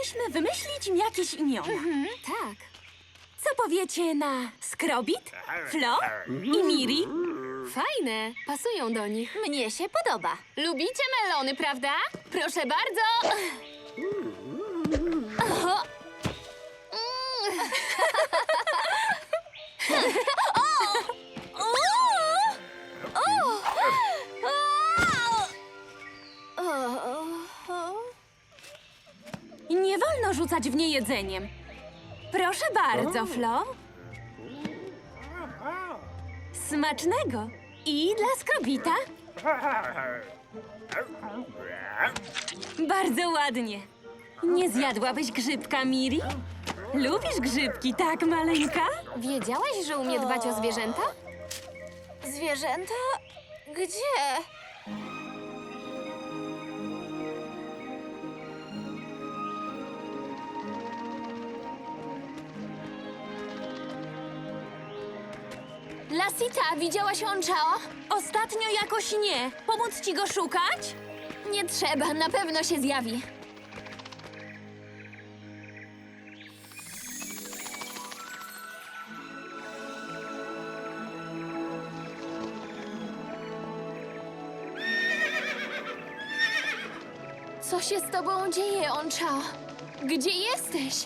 Powinnyśmy wymyślić im jakieś imiona. Tak. Co powiecie na Skrobit, Flo i Miri? Fajne. Pasują do nich. Mnie się podoba. Lubicie melony, prawda? Proszę bardzo. Oho. Wolno rzucać w nie jedzeniem. Proszę bardzo, Flo. Smacznego. I dla Skrobita. Bardzo ładnie. Nie zjadłabyś grzybka, Miri? Lubisz grzybki, tak, maleńka? Wiedziałaś, że umie dbać o zwierzęta? Zwierzęta? Gdzie? Lasita, widziałaś Onchao? Ostatnio jakoś nie. Pomóc ci go szukać? Nie trzeba, na pewno się zjawi. Co się z tobą dzieje, Onchao? Gdzie jesteś?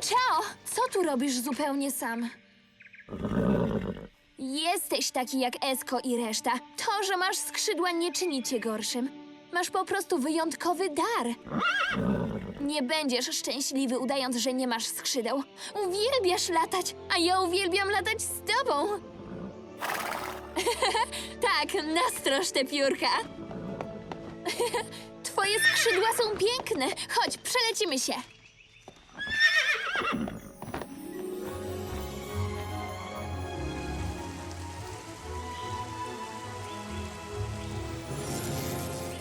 Onchao, co tu robisz zupełnie sam? Jesteś taki jak Esko i reszta. To, że masz skrzydła, nie czyni cię gorszym. Masz po prostu wyjątkowy dar. Nie będziesz szczęśliwy, udając, że nie masz skrzydeł. Uwielbiasz latać, a ja uwielbiam latać z tobą. tak, nastroż te piórka. Twoje skrzydła są piękne. Chodź, przelecimy się.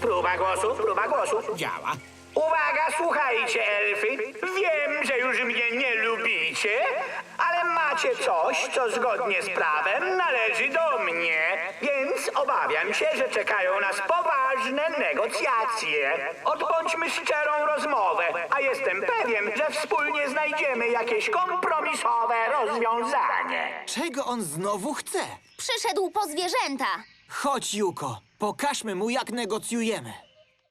Próba głosu, próba głosu. Działa. Uwaga, słuchajcie, elfy. Wiem, że już mnie nie lubicie, ale macie coś, co zgodnie z prawem należy do mnie. Więc obawiam się, że czekają nas poważne negocjacje. Odbądźmy szczerą rozmowę, a jestem pewien, że wspólnie znajdziemy jakieś kompromisowe rozwiązanie. Czego on znowu chce? Przyszedł po zwierzęta. Chodź, Juko. Pokażmy mu, jak negocjujemy.